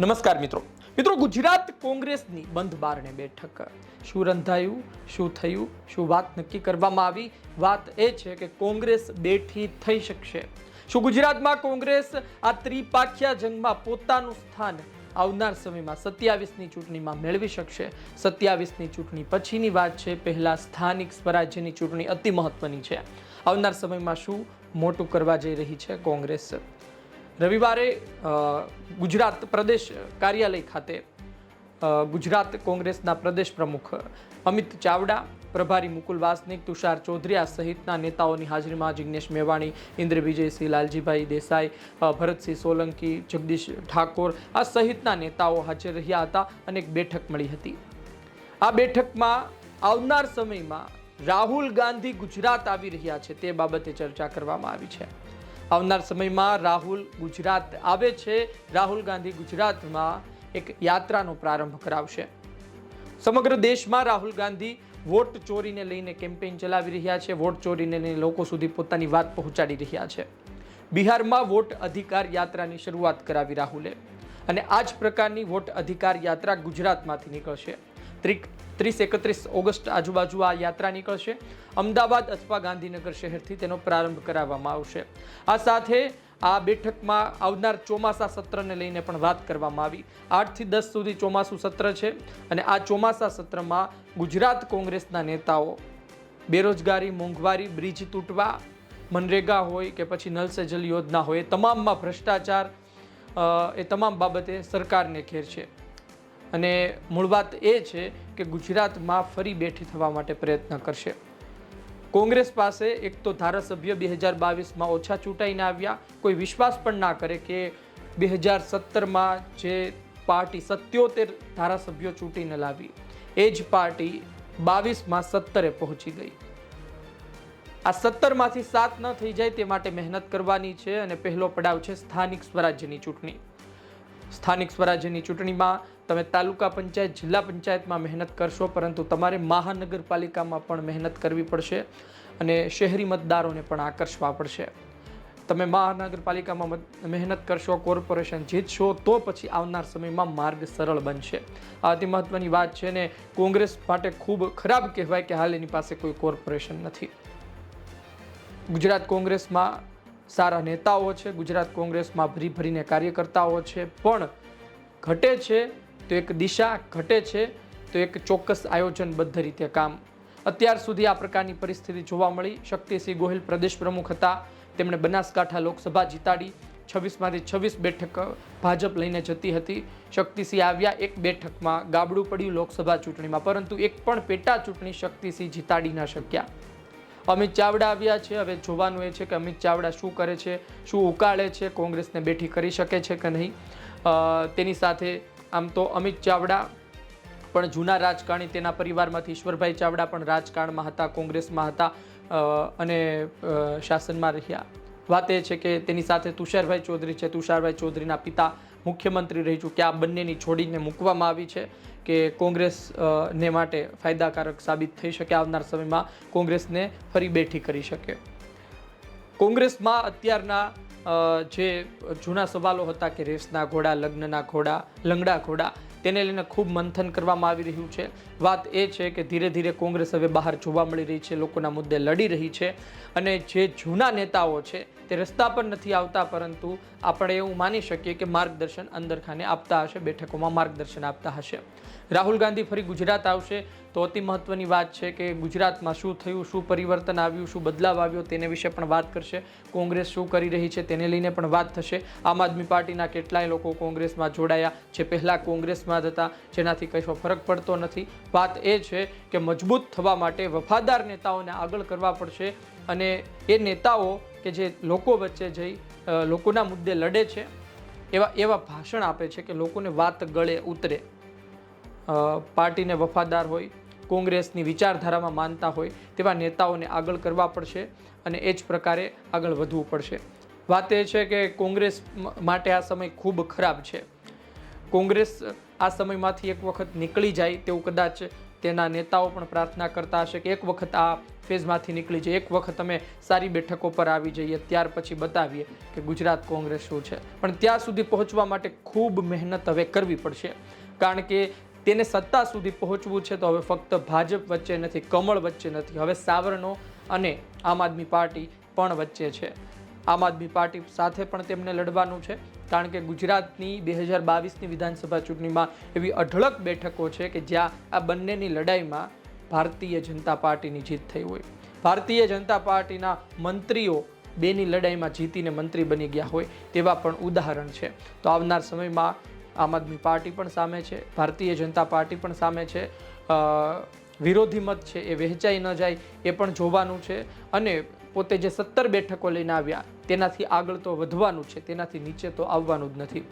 નમસ્કાર મિત્રો. મિત્રો, ગુજરાત કોંગ્રેસની બંધ બારણે બેઠક. શું રંધાયું? શું થયું? શું વાત નક્કી કરવામાં આવી? વાત એ છે કે કોંગ્રેસ બેઠી થઈ શકશે. શું ગુજરાતમાં કોંગ્રેસ આ ત્રિપાખિયા જંગમાં પોતાનું સ્થાન આવનાર સમયમાં સત્યાવીસની ચૂંટણીમાં મેળવી શકશે? સત્યાવીસની ચૂંટણી પછીની વાત છે, પહેલાં સ્થાનિક સ્વરાજ્યની ચૂંટણી અતિ મહત્વની છે. આવનાર સમયમાં શું મોટું કરવા જઈ રહી છે કોંગ્રેસ? રવિવારે ગુજરાત પ્રદેશ કાર્યાલય ખાતે ગુજરાત કોંગ્રેસના પ્રદેશ પ્રમુખ અમિત ચાવડા, પ્રભારી મુકુલ વાસનિક, તુષાર ચૌધરીયા સહિતના નેતાઓની હાજરીમાં જિગ્નેશ મેવાણી ઇન્દ્ર વિજયસિંહ લાલજીભાઈ દેસાઈ ભરતસિંહ સોલંકી, જગદીશ ઠાકોર આ સહિતના નેતાઓ હાજર રહ્યા હતા અને એક બેઠક મળી હતી. આ બેઠકમાં આવનાર સમયમાં રાહુલ ગાંધી ગુજરાત આવી રહ્યા છે તે બાબતે ચર્ચા કરવામાં આવી છે. આવનાર સમયમાં રાહુલ ગુજરાત આવે છે. રાહુલ ગાંધી ગુજરાતમાં એક યાત્રાનો પ્રારંભ કરાવશે. સમગ્ર દેશમાં રાહુલ ગાંધી વોટ ચોરીને લઈને કેમ્પેઇન ચલાવી રહ્યા છે. વોટ ચોરીને લઈને લોકો સુધી પોતાની વાત પહોંચાડી રહ્યા છે. બિહારમાં વોટ અધિકાર યાત્રાની શરૂઆત કરાવી રાહુલે. અને આ જ પ્રકારની વોટ અધિકાર યાત્રા ગુજરાતમાંથી નીકળશે. ત્રિક ત્રીસ એકત્રીસ ઓગસ્ટ આજુબાજુ આ યાત્રા નીકળશે. અમદાવાદ અથવા ગાંધીનગર શહેરથી તેનો પ્રારંભ કરાવવામાં આવશે. આ સાથે આ બેઠકમાં આવનાર ચોમાસા સત્રને લઈને પણ વાત કરવામાં આવી. આઠથી દસ સુધી ચોમાસું સત્ર છે અને આ ચોમાસા સત્રમાં ગુજરાત કોંગ્રેસના નેતાઓ બેરોજગારી, મોંઘવારી, બ્રિજ તૂટવા, મનરેગા હોય કે પછી નલ સે જલ યોજના હોય તમામમાં ભ્રષ્ટાચાર એ તમામ બાબતે સરકારને ઘેર છે. અને મૂળ વાત એ છે કે ગુજરાતમાં ફરી બેઠી થવા માટે પ્રયત્ન કરશે. કોંગ્રેસ પાસે એક તો ધારાસભ્ય બે હજાર બાવીસમાં ઓછા ચૂંટાઈને આવ્યા. કોઈ વિશ્વાસ પણ ના કરે કે બે હજાર સત્તરમાં જે પાર્ટી સત્યોતેર ધારાસભ્યો ચૂંટીને લાવી. એ જ પાર્ટી બાવીસમાં સત્તરે પહોંચી ગઈ. આ સત્તરમાંથી સાત ન થઈ જાય તે માટે મહેનત કરવાની છે અને પહેલો પડાવ છે સ્થાનિક સ્વરાજ્યની ચૂંટણી. સ્થાનિક સ્વરાજ્યની ચૂંટણીમાં તમે તાલુકા પંચાયત, જિલ્લા પંચાયતમાં મહેનત કરશો, પરંતુ તમારે મહાનગરપાલિકામાં પણ મહેનત કરવી પડશે અને શહેરી મતદારોને પણ આકર્ષવા પડશે. તમે મહાનગરપાલિકામાં મહેનત કરશો, કોર્પોરેશન જીતશો, તો પછી આવનાર સમયમાં માર્ગ સરળ બનશે. આ અતિ મહત્વની વાત છે ને, કોંગ્રેસ માટે ખૂબ ખરાબ કહેવાય કે હાલ એની પાસે કોઈ કોર્પોરેશન નથી. ગુજરાત કોંગ્રેસમાં સારા નેતાઓ છે, ગુજરાત કોંગ્રેસમાં ભરી ભરીને કાર્યકર્તાઓ છે. પણ ઘટે છે તો એક દિશા, ઘટે છે તો એક ચોક્કસ આયોજનબદ્ધ રીતે કામ. અત્યાર સુધી આ પ્રકારની પરિસ્થિતિ જોવા મળી. શક્તિસિંહ ગોહિલ પ્રદેશ પ્રમુખ હતા. તેમણે બનાસકાંઠા લોકસભા જીતાડી. છવ્વીસમાંથી છવ્વીસ બેઠક ભાજપ લઈને જતી હતી. શક્તિસિંહ આવ્યા એક બેઠકમાં. ગાબડું પડ્યું લોકસભા ચૂંટણીમાં. પરંતુ એક પણ પેટા ચૂંટણી શક્તિસિંહ જીતાડી ન શક્યા. અમિત ચાવડા આવ્યા છે. હવે જોવાનું એ છે કે અમિત ચાવડા શું કરે છે, શું ઉકાળે છે, કોંગ્રેસને બેઠી કરી શકે છે કે નહીં? તેની સાથે આમ તો અમિત ચાવડા પણ જૂના રાજકારણી, તેના પરિવારમાંથી ઈશ્વરભાઈ ચાવડા પણ રાજકારણમાં હતા, કોંગ્રેસમાં હતા અને શાસનમાં રહ્યા. વાત એ છે કે તેની સાથે તુષારભાઈ ચૌધરી છે. તુષારભાઈ ચૌધરીના પિતા મુખ્યમંત્રી રહી ચૂક્યા. આ બંનેની છોડીને મૂકવામાં આવી છે કે કોંગ્રેસ ને માટે ફાયદાકારક સાબિત થઈ શકે આવનાર સમયમાં કોંગ્રેસને ફરી બેઠી કરી શકે. કોંગ્રેસમાં અત્યારના જે જૂના સવાલો હતા કે રેસના ઘોડા, લગ્નના ઘોડા, લંગડા ઘોડા, તેને લઈને ખૂબ મંથન કરવામાં આવી રહ્યું છે. વાત એ છે કે ધીરે ધીરે કોંગ્રેસ હવે બહાર જોવા મળી રહી છે, લોકોના મુદ્દે લડી રહી છે અને જે જૂના નેતાઓ છે તે રસ્તા પર નથી આવતા, પરંતુ આપણે એવું માની શકીએ કે માર્ગદર્શન અંદરખાને આપતા હશે, બેઠકોમાં માર્ગદર્શન આપતા હશે. રાહુલ ગાંધી ફરી ગુજરાત આવશે તો અતિ મહત્ત્વની વાત છે કે ગુજરાતમાં શું થયું, શું પરિવર્તન આવ્યું, શું બદલાવ આવ્યો તેને વિશે પણ વાત કરશે. કોંગ્રેસ શું કરી રહી છે તેને લઈને પણ વાત થશે. આમ આદમી પાર્ટીના કેટલાય લોકો કોંગ્રેસમાં જોડાયા જે પહેલાં કોંગ્રેસમાં જ હતા, જેનાથી કશો ફરક પડતો નથી. વાત એ છે કે મજબૂત થવા માટે વફાદાર નેતાઓને આગળ કરવા પડશે અને એ નેતાઓ કે જે લોકો વચ્ચે જઈ લોકોના મુદ્દે લડે છે, એવા એવા ભાષણ આપે છે કે લોકોને વાત ગળે ઉતરે. પાર્ટીને વફાદાર હોય, કોંગ્રેસની વિચારધારામાં માનતા હોય, તેવા નેતાઓને આગળ કરવા પડશે અને એ જ પ્રકારે આગળ વધવું પડશે. વાત એ છે કે કોંગ્રેસ માટે આ સમય ખૂબ ખરાબ છે. કોંગ્રેસ આ સમયમાંથી એક વખત નીકળી જાય તેવું કદાચ તેના નેતાઓ પણ પ્રાર્થના કરતા હશે કે એક વખત આ ફેઝમાંથી નીકળી જઈએ એક વખત અમે સારી બેઠકો પર આવી જઈએ, ત્યાર પછી બતાવીએ કે ગુજરાત કોંગ્રેસ શું છે. પણ ત્યાં સુધી પહોંચવા માટે ખૂબ મહેનત હવે કરવી પડશે. કારણ કે તેને સત્તા સુધી પહોંચવું છે તો હવે ફક્ત ભાજપ વચ્ચે નથી, કમળ વચ્ચે નથી, હવે સાવરણો અને આમ આદમી પાર્ટી પણ વચ્ચે છે. આમ આદમી પાર્ટી સાથે પણ તેમને લડવાનું છે. કારણ કે ગુજરાતની બે હજાર બાવીસની વિધાનસભા ચૂંટણીમાં એવી અઢળક બેઠકો છે કે જ્યાં આ બંનેની લડાઈમાં ભારતીય જનતા પાર્ટીની જીત થઈ હોય. ભારતીય જનતા પાર્ટીના મંત્રીઓ બેની લડાઈમાં જીતીને મંત્રી બની ગયા હોય તેવા પણ ઉદાહરણ છે. તો આવનાર સમયમાં આમ આદમી પાર્ટી પણ સામે છે, ભારતીય જનતા પાર્ટી પણ સામે છે. વિરોધી મત છે એ વહેંચાઈ ન જાય એ પણ જોવાનું છે. અને પોતે જે સત્તર બેઠકો લઈને આવ્યા, તેનાથી આગળ તો વધવાનું છે, તેનાથી નીચે તો આવવાનું જ નથી.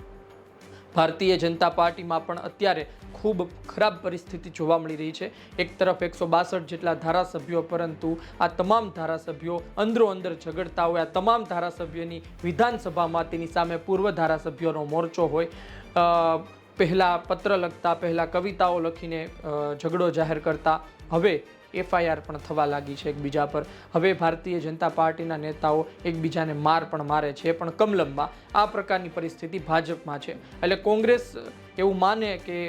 ભારતીય જનતા પાર્ટીમાં પણ અત્યારે ખૂબ ખરાબ પરિસ્થિતિ જોવા મળી રહી છે. એક તરફ એકસો બાસઠ જેટલા ધારાસભ્યો, પરંતુ આ તમામ ધારાસભ્યો અંદરો અંદર ઝઘડતા હોય, આ તમામ ધારાસભ્યોની વિધાનસભામાં તેની સામે પૂર્વ ધારાસભ્યોનો મોરચો હોય. પહેલાં પત્ર લખતા, પહેલાં કવિતાઓ લખીને ઝઘડો જાહેર કરતા. હવે એફઆઈઆર પણ થવા લાગી છે એકબીજા પર. હવે ભારતીય જનતા પાર્ટીના નેતાઓ એકબીજાને માર પણ મારે છે, પણ કમલમમાં આ પ્રકારની પરિસ્થિતિ ભાજપમાં છે. એટલે કોંગ્રેસ એવું માને કે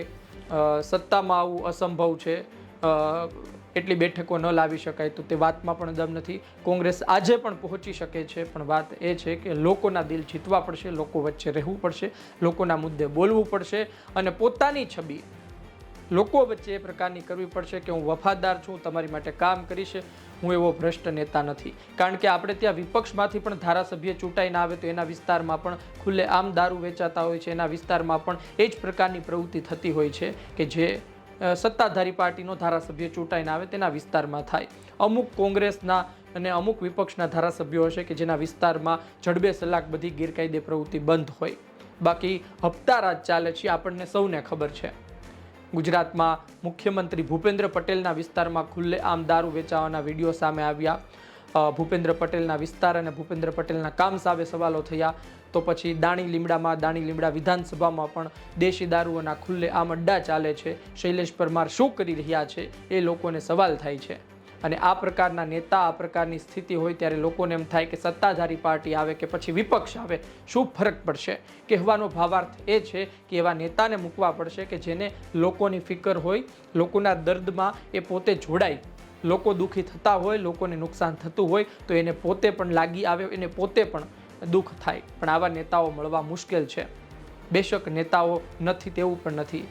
સત્તામાં આવવું અસંભવ છે. એટલી બેઠકો ન લાવી શકાય તો તે વાતમાં પણ દમ નથી. કોંગ્રેસ આજે પણ પહોંચી શકે છે, પણ વાત એ છે કે લોકોના દિલ જીતવા પડશે, લોકો વચ્ચે રહેવું પડશે, લોકોના મુદ્દે બોલવું પડશે અને પોતાની છબી લોકો વચ્ચે એ પ્રકારની કરવી પડશે કે હું વફાદાર છું, તમારી માટે કામ કરીશ, હું એવો ભ્રષ્ટ નેતા નથી. કારણ કે આપણે ત્યાં વિપક્ષમાંથી પણ ધારાસભ્ય ચૂંટાઈને આવે તો એના વિસ્તારમાં પણ ખુલ્લે આમ દારૂ વેચાતા હોય છે, એના વિસ્તારમાં પણ એ જ પ્રકારની પ્રવૃત્તિ થતી હોય છે કે જે સત્તાધારી પાર્ટીનો ધારાસભ્ય ચૂંટાઈને આવે તેના વિસ્તારમાં થાય. અમુક કોંગ્રેસના અને અમુક વિપક્ષના ધારાસભ્યો હશે કે જેના વિસ્તારમાં જડબે સલાક બધી ગેરકાયદે પ્રવૃત્તિ બંધ હોય. બાકી હપ્તા રાજ ચાલે છે, આપણને સૌને ખબર છે. ગુજરાતમાં મુખ્યમંત્રી ભૂપેન્દ્ર પટેલના વિસ્તારમાં ખુલ્લે આમ દારૂ વેચાવાના વીડિયો સામે આવ્યા. ભૂપેન્દ્ર પટેલના વિસ્તાર અને ભૂપેન્દ્ર પટેલના કામ સામે સવાલો થયા. તો પછી દાણી લીમડામાં, દાણી લીમડા વિધાનસભામાં પણ દેશી દારૂઓના ખુલ્લે આમ અડ્ડા ચાલે છે. શૈલેષ પરમાર શું કરી રહ્યા છે એ લોકોને સવાલ થાય છે. અને આ પ્રકારના નેતા, આ પ્રકારની સ્થિતિ હોય ત્યારે લોકોને એમ થાય કે સત્તાધારી પાર્ટી આવે કે પછી વિપક્ષ આવે, શું ફરક પડશે? કહેવાનો ભાવાર્થ એ છે કે એવા નેતાને મૂકવા પડશે કે જેને લોકોની ફિકર હોય, લોકોના દર્દમાં એ પોતે જોડાય. લોકો દુઃખી થતા હોય, લોકોને નુકસાન થતું હોય, તો એને પોતે પણ લાગી આવે, એને પોતે પણ દુઃખ થાય. પણ આવા નેતાઓ મળવા મુશ્કેલ છે. બેશક નેતાઓ નથી તેવું પણ નથી.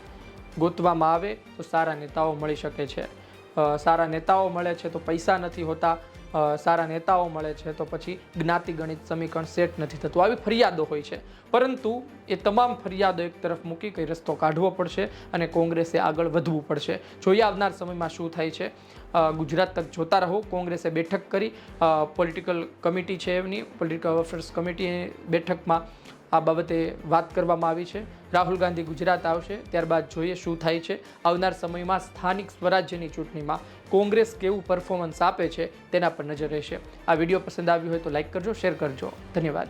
ગોતવામાં આવે તો સારા નેતાઓ મળી શકે છે. સારા નેતાઓ મળે છે તો પૈસા નથી હોતા. સારા નેતાઓ મળે છે, તો પછી જ્ઞાતિ ગણિત સમીકરણ સેટ નથી થતું. આવી ફરિયાદો હોય છે. પરંતુ એ તમામ ફરિયાદો એક તરફ મૂકી કંઈ રસ્તો કાઢવો પડશે અને કોંગ્રેસે આગળ વધવું પડશે. જોઈએ આવનાર સમયમાં શું થાય છે. ગુજરાત તક જોતા રહો. કોંગ્રેસે બેઠક કરી. પોલિટિકલ કમિટી છે એમની પોલિટિકલ અફેર્સ કમિટી બેઠકમાં આ બાબતે વાત કરવામાં આવી છે. રાહુલ ગાંધી ગુજરાત આવશે, ત્યારબાદ જોઈએ શું થાય છે. આવનાર સમયમાં સ્થાનિક સ્વરાજ્યની ચૂંટણીમાં કોંગ્રેસ કેવું પરફોર્મન્સ આપે છે તેના પર નજર રહેશે. આ વીડિયો પસંદ આવ્યો હોય તો લાઇક કરજો શેર કરજો. ધન્યવાદ.